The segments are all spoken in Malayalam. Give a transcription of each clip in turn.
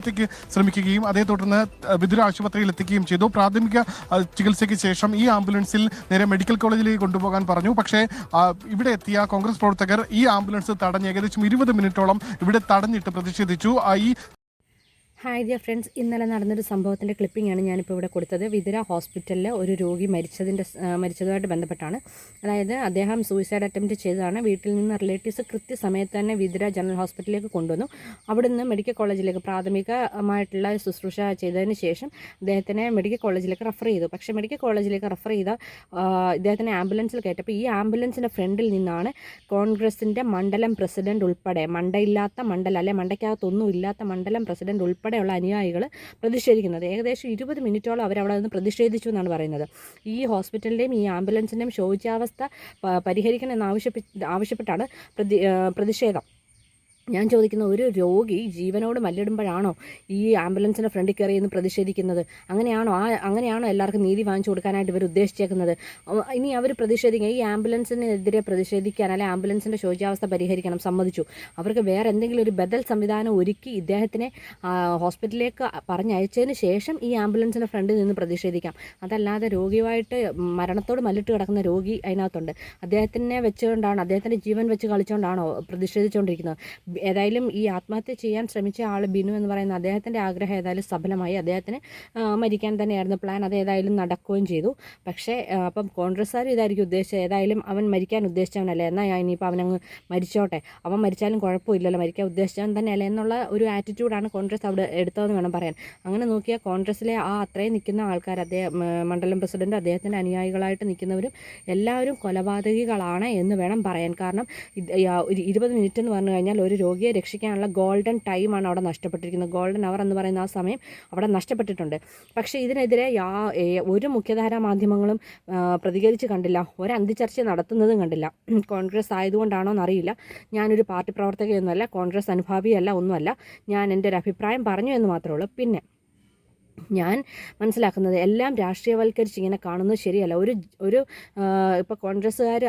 ക്ക് ശ്രമിക്കുകയും അതേ തുടർന്ന് വിദുര ആശുപത്രിയിൽ എത്തിക്കുകയും ചെയ്തു. പ്രാഥമിക ചികിത്സയ്ക്ക് ശേഷം ഈ ആംബുലൻസിൽ നേരെ മെഡിക്കൽ കോളേജിലേക്ക് കൊണ്ടുപോകാൻ പറഞ്ഞു. പക്ഷേ ഇവിടെ എത്തിയ കോൺഗ്രസ് പ്രവർത്തകർ ഈ ആംബുലൻസ് തടഞ്ഞ് ഏകദേശം ഇരുപത് മിനിറ്റോളം ഇവിടെ തടഞ്ഞിട്ട് പ്രതിഷേധിച്ചു. ഈ ഹായ് ഡിയർ ഫ്രണ്ട്സ് ഇന്നലെ നടന്നൊരു സംഭവത്തിന്റെ ക്ലിപ്പിംഗാണ് ഞാനിപ്പോൾ ഇവിടെ കൊടുത്തത്. വിതുര ഹോസ്പിറ്റലിൽ ഒരു രോഗി മരിച്ചതിന്റെ മരിച്ചതുമായിട്ട് ബന്ധപ്പെട്ടാണ്. അതായത് അദ്ദേഹം സൂയിസൈഡ് അറ്റംപ്റ്റ് ചെയ്തതാണ്. വീട്ടിൽ നിന്ന് റിലേറ്റീവ്സ് കൃത്യസമയത്ത് തന്നെ വിതുര ജനറൽ ഹോസ്പിറ്റലിലേക്ക് കൊണ്ടുവന്നു. അവിടെ നിന്ന് മെഡിക്കൽ കോളേജിലേക്ക് പ്രാഥമികമായിട്ടുള്ള ശുശ്രൂഷ ചെയ്തതിന് ശേഷം അദ്ദേഹത്തിനെ മെഡിക്കൽ കോളേജിലേക്ക് റെഫർ ചെയ്തു. പക്ഷേ മെഡിക്കൽ കോളേജിലേക്ക് റെഫർ ചെയ്ത ഇദ്ദേഹത്തിനെ ആംബുലൻസിൽ കയറ്റപ്പോൾ ഈ ആംബുലൻസിന്റെ ഫ്രണ്ടിൽ നിന്നാണ് കോൺഗ്രസിന്റെ മണ്ഡലം പ്രസിഡന്റ് ഉൾപ്പെടെ മണ്ടയില്ലാത്ത മണ്ഡലം അല്ലെ മണ്ടയ്ക്കകത്തൊന്നും ഇല്ലാത്ത മണ്ഡലം പ്രസിഡന്റ് ഉൾപ്പെടെയുള്ള അനുയായികൾ പ്രതിഷേധിക്കുന്നത്. ഏകദേശം ഇരുപത് മിനിറ്റോളം അവർ അവിടെ നിന്ന് പ്രതിഷേധിച്ചു എന്നാണ് പറയുന്നത്. ഈ ഹോസ്പിറ്റലിന്റെയും ഈ ആംബുലൻസിന്റെയും ശോചാവസ്ഥ പരിഹരിക്കണമെന്ന് ആവശ്യപ്പെ ആവശ്യപ്പെട്ടാണ് പ്രതി പ്രതിഷേധം. ഞാൻ ചോദിക്കുന്ന ഒരു രോഗി ജീവനോട് മല്ലിടുമ്പോഴാണോ ഈ ആംബുലൻസിന്റെ ഫ്രണ്ടിൽ കയറി എന്ന് പ്രതിഷേധിക്കുന്നത്? അങ്ങനെയാണോ? ആ അങ്ങനെയാണോ എല്ലാവർക്കും നീതി വാങ്ങിച്ചു കൊടുക്കാനായിട്ട് ഇവർ ഉദ്ദേശിച്ചേക്കുന്നത്? ഇനി അവർ പ്രതിഷേധിക്കുക ഈ ആംബുലൻസിനെതിരെ പ്രതിഷേധിക്കാൻ അല്ലെ ആംബുലൻസിന്റെ ശോചാവസ്ഥ പരിഹരിക്കണം സമ്മതിച്ചു. അവർക്ക് വേറെ എന്തെങ്കിലും ഒരു ബദൽ സംവിധാനം ഒരുക്കി ഇദ്ദേഹത്തിനെ ഹോസ്പിറ്റലിലേക്ക് പറഞ്ഞയച്ചതിന് ശേഷം ഈ ആംബുലൻസിന്റെ ഫ്രണ്ടിൽ നിന്ന് പ്രതിഷേധിക്കാം. അതല്ലാതെ രോഗിയുമായിട്ട് മരണത്തോട് മല്ലിട്ട് കിടക്കുന്ന രോഗി അതിനകത്തുണ്ട്. അദ്ദേഹത്തിനെ വെച്ചുകൊണ്ടാണ് അദ്ദേഹത്തിന്റെ ജീവൻ വെച്ച് കളിച്ചുകൊണ്ടാണോ പ്രതിഷേധിച്ചുകൊണ്ടിരിക്കുന്നത് ഏതായാലും ഈ ആത്മഹത്യ ചെയ്യാൻ ശ്രമിച്ച ആൾ ബിനു എന്ന് പറയുന്ന അദ്ദേഹത്തിന്റെ ആഗ്രഹം ഏതായാലും സഫലമായി. അദ്ദേഹത്തിന് മരിക്കാൻ തന്നെയായിരുന്നു പ്ലാൻ അത് ഏതായാലും നടക്കുകയും ചെയ്തു. പക്ഷേ അപ്പം കോൺഗ്രസ്സുകാർ ഇതായിരിക്കും ഉദ്ദേശിച്ചത്. ഏതായാലും അവൻ മരിക്കാൻ ഉദ്ദേശിച്ചവനല്ലേ? എന്നാൽ ഞാൻ ഇനിയിപ്പോൾ അവനങ്ങ് മരിച്ചോട്ടെ? അവൻ മരിച്ചാലും കുഴപ്പമില്ലല്ലോ. മരിക്കാൻ ഉദ്ദേശിച്ചവൻ തന്നെയല്ലേ എന്നുള്ള ഒരു ആറ്റിറ്റ്യൂഡാണ് കോൺഗ്രസ് അവിടെ എടുത്തതെന്ന് വേണം പറയാൻ. അങ്ങനെ നോക്കിയാൽ കോൺഗ്രസ്സിലെ ആ അത്രയും നിൽക്കുന്ന ആൾക്കാർ അദ്ദേഹം മണ്ഡലം പ്രസിഡന്റ് അദ്ദേഹത്തിന്റെ അനുയായികളായിട്ട് നിൽക്കുന്നവരും എല്ലാവരും കൊലപാതകികളാണ് എന്ന് വേണം പറയാൻ. കാരണം ഇരുപത് മിനിറ്റ് എന്ന് പറഞ്ഞു കഴിഞ്ഞാൽ ഒരു രോഗിയെ രക്ഷിക്കാനുള്ള ഗോൾഡൻ ടൈമാണ് അവിടെ നഷ്ടപ്പെട്ടിരിക്കുന്നത്. ഗോൾഡൻ അവർ എന്ന് പറയുന്ന ആ സമയം അവിടെ നഷ്ടപ്പെട്ടിട്ടുണ്ട്. പക്ഷേ ഇതിനെതിരെ യാ ഒരു മുഖ്യധാരാ മാധ്യമങ്ങളും പ്രതികരിച്ച് കണ്ടില്ല. ഒരു അന്തിച്ചർച്ച നടത്തുന്നതും കണ്ടില്ല. കോൺഗ്രസ് ആയതുകൊണ്ടാണോ എന്നറിയില്ല. ഞാനൊരു പാർട്ടി പ്രവർത്തകയൊന്നുമല്ല. കോൺഗ്രസ് അനുഭാവിയല്ല ഒന്നുമല്ല. ഞാൻ എന്റെ ഒരു അഭിപ്രായം പറഞ്ഞു എന്ന് മാത്രമേ ഉള്ളൂ. പിന്നെ ഞാൻ മനസ്സിലാക്കുന്നത് എല്ലാം രാഷ്ട്രീയവൽക്കരിച്ച് ഇങ്ങനെ കാണുന്നത് ശരിയല്ല. ഒരു ഒരു ഇപ്പോൾ കോൺഗ്രസ്സുകാർ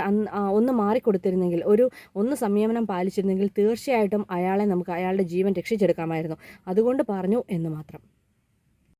ഒന്ന് മാറിക്കൊടുത്തിരുന്നെങ്കിൽ ഒരു ഒന്ന് സംയമനം പാലിച്ചിരുന്നെങ്കിൽ തീർച്ചയായിട്ടും അയാളെ നമുക്ക് അയാളുടെ ജീവൻ രക്ഷിച്ചെടുക്കാമായിരുന്നു. അതുകൊണ്ട് പറഞ്ഞു എന്ന് മാത്രം.